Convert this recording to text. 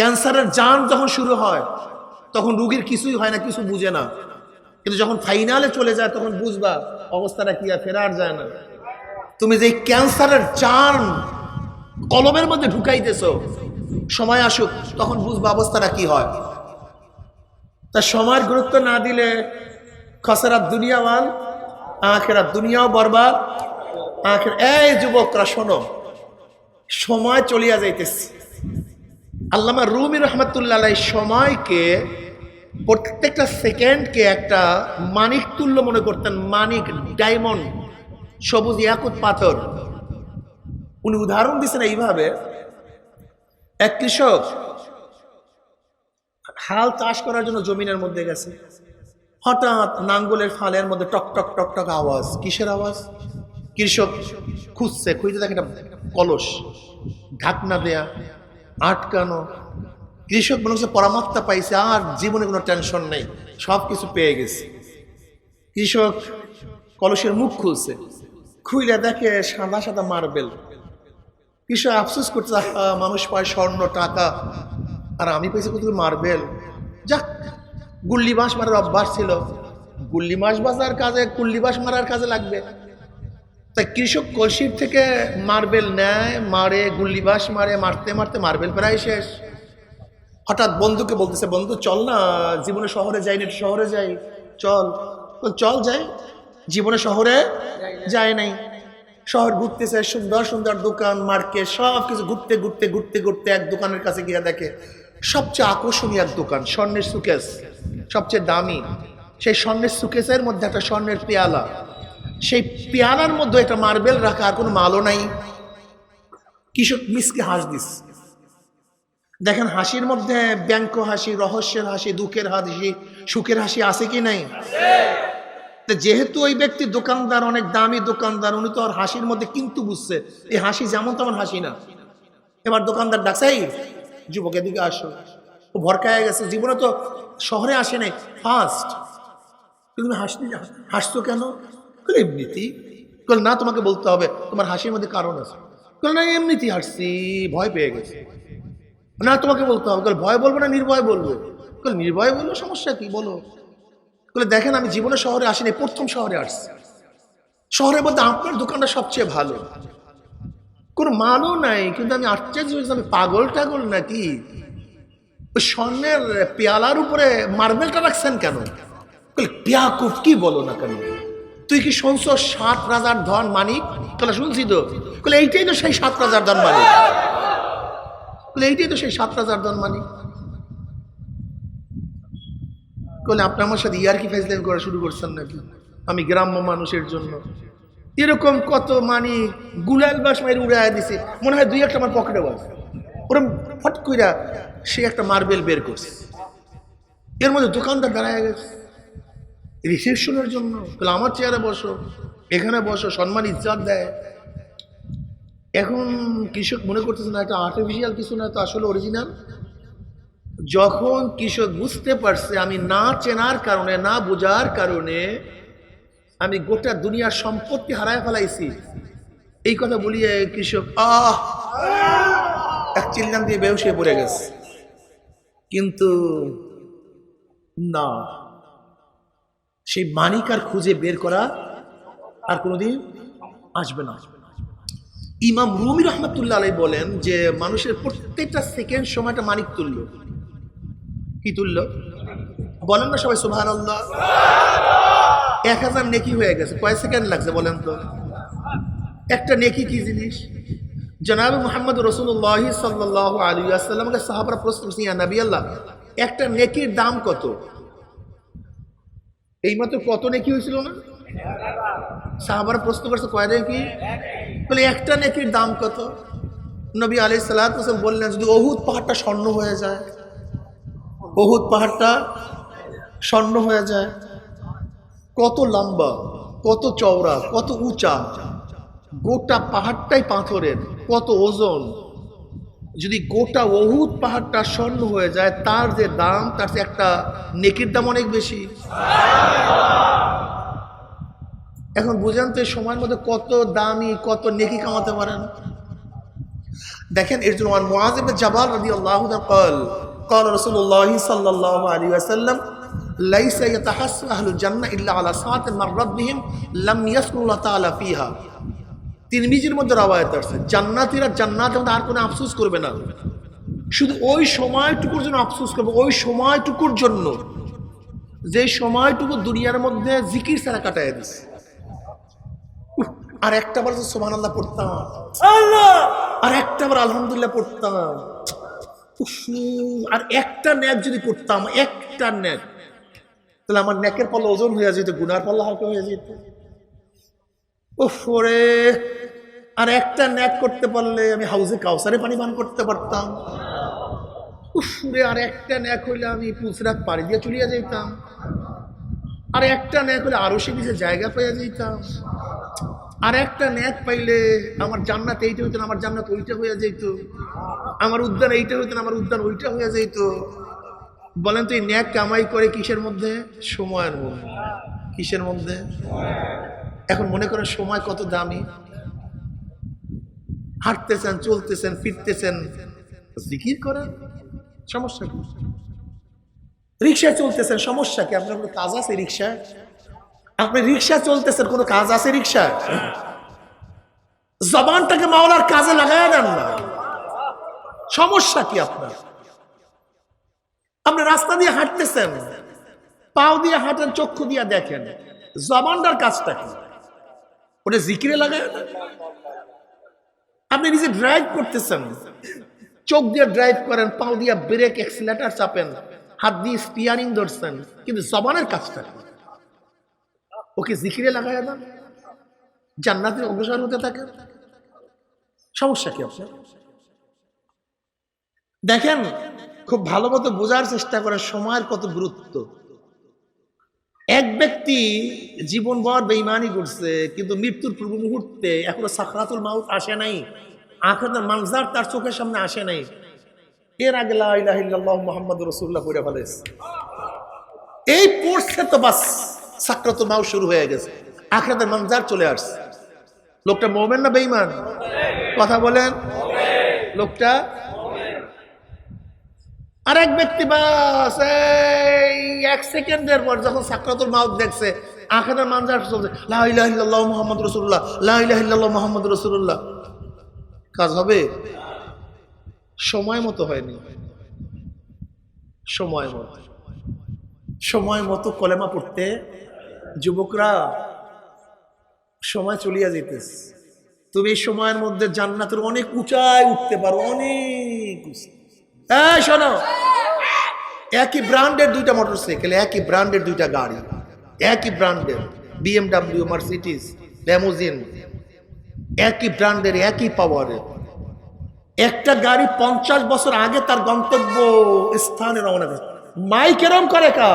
ক্যান্সারের জান যখন শুরু হয়, তখন রুগীর কিছুই হয় না, কিছু বুঝে না। কিন্তু যখন ফাইনালে চলে যায়, তখন বুঝবা অবস্থাটা কি আর ফেরার যায় না। তুমি যে ক্যান্সারের জান কলমের মধ্যে ঢুকাইতেছ, সময় আসুক, তখন বুঝবা অবস্থাটা কি হয়। তা সময়ের গুরুত্ব না দিলে খসেরা খসরাত দুনিয়াওয়াল আখেরাত দুনিয়াও বরবাদ। আখের, এই যুবকরা, শোনো, সময় চলিয়া যাইতেছে। আল্লামা রুমি রহমতুল্লাহ সময়কে প্রত্যেকটা সেকেন্ডকে একটা মানিক তুল্য মনে করতেন, মানিক ডায়মন্ড, সবুজ ইয়াকুত পাথর। উনি উদাহরণ দিচ্ছেন এইভাবে, এক কৃষক হাল চাষ করার জন্য জমিনের মধ্যে গেছে। হঠাৎ নাঙ্গলের ফালের মধ্যে টক টক টক টক আওয়াজ। কিসের আওয়াজ? কৃষক খুঁজছে খুঁজতে দেখে একটা কলস, ঢাকনা দেয়া। আটকানো। কৃষক মনে হচ্ছে পাইছে, আর জীবনে কোনো টেনশন নেই সব কিছু পেয়ে গেছে। কৃষক কলসের মুখ খুলছে, খুইলে দেখে সাদা সাদা মার্বেল কৃষক আফসোস করছে মানুষ পায় স্বর্ণ, টাকা। আর আমি পেয়েছি কত মার্বেল যাক, গুল্লি বাঁশ মারার অভ্যাস ছিল। গুল্লি মাছ বাজার কাজে, গুল্লি বাঁশ মারার কাজে লাগবে। তাই কৃষক কলসির থেকে মার্বেল নেয়, মারে গুল্লি বাঁশ মারে, মারতে মারতে মার্বেল প্রায় শেষ। হঠাৎ বন্ধুকে বলতেছে, বন্ধু, চল না, জীবনে শহরে যাই না শহরে যাই। চল। চল যাই। জীবনে শহরে যায় নাই। শহর ঘুরতেছে, সুন্দর সুন্দর দোকান, মার্কেট সব কিছু ঘুরতে ঘুরতে ঘুরতে ঘুরতে এক দোকানের কাছে গিয়ে দেখে, সবচেয়ে আকর্ষণীয় এক দোকান, স্বর্ণের সুকেস, সবচেয়ে দামি। সেই স্বর্ণের সুকেসের মধ্যে একটা স্বর্ণের পেয়ালা। সেই পেয়ালার মধ্যে একটা মার্বেল রাখা, আর কোনো মালও নাই। কৃষক মিসকে হাস দিস। দেখেন হাসির মধ্যে ব্যাংক হাসি, রহস্যের হাসি, দুঃখের হাসি, সুখের হাসি আছে কি নাই? যেহেতু ওই ব্যক্তি দোকানদার, অনেক দামি দোকানদার, উনি তো আর হাসির মধ্যে কিন্তু বুঝছে, এই হাসি যেমন তেমন হাসি না। এবার দোকানদার ডাকসাই যুবক, এদিকে আসো। ও ভরকায় গেছে, জীবনে তো শহরে আসে নাই ফার্স্ট তুমি হাসতে হাসছো কেন? এমনিতেই? বলে না, তোমাকে বলতে হবে। তোমার হাসির মধ্যে কারণ আছে। বলে না, এমনিতেই হাসছি, ভয় পেয়ে গেছে। না, তোমাকে বলতে হবে। বলে ভয় বলব না, নির্ভয় বলব? বলে নির্ভয় বলব সমস্যা কি, বলো? বলে দেখেন, আমি জীবনে শহরে আসিনি, প্রথম শহরে আসছি। শহরের মধ্যে আপনার দোকানটা সবচেয়ে ভালো। কোনো মানও নাই, কিন্তু আমি আশ্চর্য হয়েছি, আমি পাগল টাগল নাকি? ওই স্বর্ণের পেয়ালার উপরে মার্বেলটা রাখছেন কেন? পিয়াকুফ কি বলো না কেন? তুই কি শুনছ সাত রাজার ধন মানিক? তোরা শুনছি তো। বলে এইটাই তো সেই সাত রাজার ধন মানিক। বলে এইটাই তো সেই সাত রাজার ধন মানিক। বলে আপনি আমার সাথে ইয়ার কি ফেসলেন করা শুরু করছেন নাকি? আমি গ্রাম্য মানুষের জন্য। এরকম কত মানি গুলাল বাস মাইর উড়াই দিছে। মনে হয় দুই একটা আমার পকেটে বাস। ওরম ফট কইরা সে একটা মার্বেল বের করছে। এর মধ্যে দোকানদার দাঁড়ায় গেছে। রিসেপশনের জন্য। তাহলে আমার চেয়ারে বসো, এখানে বসো, সম্মান, ইজ্জত দেয়। এখন কৃষক মনে করতেছে না, এটা আর্টিফিশিয়াল কিছু না তো আসলে অরিজিনাল যখন কৃষক বুঝতে পারছে আমি না চেনার কারণে, না বোঝার কারণে আমি গোটা দুনিয়ার সম্পত্তি হারায় ফেলাইছি। এই কথা বলিয়ে কৃষক, আহ! এক চিল্লাম দিয়ে বেউসে পড়ে গেছে। কিন্তু না। সেই মানিক আর খুঁজে বের করা আর কোনোদিন আসবে না। ইমাম রুমি রহমতুল্লাহ আলাই বলেন যে মানুষের প্রত্যেকটা সেকেন্ড সময়টা মানিক তুল্য। কি তুল্য? বলেন না সবাই সুভান এক হাজার নেকি হয়ে গেছে। কয় সেকেন্ড লাগছে বলেন তো? একটা নেকি কি জিনিস? জনাব মোহাম্মদ রসুল্লাহ সাল্লাহ আলী আসাল্লামকে সাহাবারা প্রশ্ন করছে নবী আল্লাহ, একটা নেকির দাম কত? এইমাত্র কত নেকি হয়েছিল না? সাহাবারা প্রশ্ন করছে, কয় নেকি? বলে, একটা নেকির দাম কত? নবী আলি সাল্লাহ বললেন, যদি অহুদ পাহাড়টা স্বর্ণ হয়ে যায় বহুত পাহাড়টা স্বর্ণ হয়ে যায়, কত লম্বা, কত চওড়া, কত উঁচা, গোটা পাহাড়টাই পাথরের, কত ওজন যদি গোটা অহুত পাহাড়টা স্বর্ণ হয়ে যায়, তার যে দাম, তার একটা নেকির দাম অনেক বেশি। এখন বুঝেন তো সময়ের মধ্যে কত দামি, কত নেকি কামাতে পারেন। দেখেন, এর জন্য আমার মোয়াজিবে রবি আল্লাহ কল কল রসুল্লাহ সাল্লাহ আলী আসাল্লাম লাইসা ইয়াতাহাসসু আহলুল জান্নাহ ইল্লা আলা সাআতিন মিন রাব্বিহিম, লাম ইয়াসকুল্লাহ তাআলা ফিহা। তিরমিজির মধ্যে রাওয়ায়াত আসছে জান্নাতীরা মধ্যে আর কোনো আফসোস করবে না। শুধু ওই সময়টুকুর জন্য আফসোস করবে ওই সময়টুকুর জন্য। যে সময়টুকু দুনিয়ার মধ্যে জিকির ছাড়া কাটায় উহ, আর একটা বার সোমান আল্লাহ পড়তাম। আর একটা বার আলহামদুলিল্লাহ পড়তাম। আর একটা ন্যাক যদি করতাম একটা ন্যাক তাহলে আমার ন্যাকের পাল্লা ওজন হয়ে যেত গুনার পাল্লা হালকা হয়ে যেত। ওরে। আর একটা ন্যাক করতে পারলে আমি হাউজে কাউসারে পানি পান করতে পারতাম। উফরে আর একটা ন্যাক হইলে আমি পুলসিরাত পাড়ি দিয়ে চলিয়া যাইতাম। আর একটা ন্যাক হলে আরও সে কিছু জায়গা পাইয়া যাইতাম। আর একটা ন্যাক পাইলে আমার জান্নাত এইটা হইতো আমার জান্নাত ওইটা হইয়া যাইতো। আমার উদ্যান এইটা হইতো আমার উদ্যান ওইটা হইয়া যাইতো। বলেন তো এই ন্যাক কামাই করে কিসের মধ্যে? সময়ের মধ্যে। কিসের মধ্যে? এখন মনে করেন সময় কত দামি। হাঁটতেছেন, চলতেছেন, ফিরতেছেন। জিকির করেন? সমস্যা কি? রিক্সায় চলতেছেন, সমস্যা কি? আপনার কোনো কাজ আছে রিক্সায় আপনি রিক্সা চলতেছেন, কোনো কাজ আছে রিক্সা জবানটাকে মাওলার কাজে লাগায় দেন না। সমস্যা কি আপনার? আপনি রাস্তা দিয়ে হাঁটতেছেন, পাও দিয়ে হাঁটেন, চক্ষু দিয়ে দেখেন। জবানটার কাজটা কি? ওটা জিকিরে লাগায় না? আপনি নিজে ড্রাইভ করতেছেন। চোখ দিয়ে ড্রাইভ করেন পাও দিয়ে ব্রেক এক্সিলেটার চাপেন, হাত দিয়ে স্টিয়ারিং ধরছেন, কিন্তু জবানের কাজটা ওকে জিকিরে লাগায় না? জান্নাতে অগ্রসর হতে থাকে? সমস্যা কি আপনার? দেখেন, খুব ভালো মতো বোঝার চেষ্টা করে সময়ের কত গুরুত্ব। এক ব্যক্তি জীবনভর বেইমানি করছে, কিন্তু মৃত্যুর পূর্ব মুহূর্তে এখনও সাকরাতুল মাউত আসে নাই। আখরাতের মানজার তার চোখের সামনে আসে নাই। এর আগে লা ইলাহা ইল্লাল্লাহ মুহাম্মাদুর রাসূলুল্লাহ পড়ে ফেলেছে। এই পড়ছে তো বাস, সাকরাতুল মাউত শুরু হয়ে গেছে। আখরাতের মানজার চলে আসছে। লোকটা মোমেন না বেইমান কথা বলেন। লোকটা আর এক ব্যক্তি বাস, এই এক সেকেন্ডের পর যখন সাকরাতুল মাউত দেখছে, আখেরের মানজার চলছে লা ইলাহা ইল্লাল্লাহ মুহাম্মাদুর রাসূলুল্লাহ, লা ইলাহা ইল্লাল্লাহ মুহাম্মাদুর রাসূলুল্লাহ। কাজ হবে? সময় মতো হয়নি। সময় মতো। সময় মতো কলেমা পড়তে, যুবকরা, সময় চলিয়া যেতেছে তুমি এই সময়ের মধ্যে জান্নাতের অনেক উঁচায় উঠতে পারো, অনেক উঁচা। এই, শোনো। একই ব্র্যান্ডের দুইটা মোটরসাইকেল একই ব্র্যান্ডের দুইটা গাড়ি, একই ব্র্যান্ডের বিএমডাব্লিউ মার্সিডিস ল্যামোজিন একই ব্র্যান্ডের, একই পাওয়ারের একটা গাড়ি পঞ্চাশ বছর আগে তার গন্তব্য স্থানে রওনা দেয়। মাইক এরম করে কা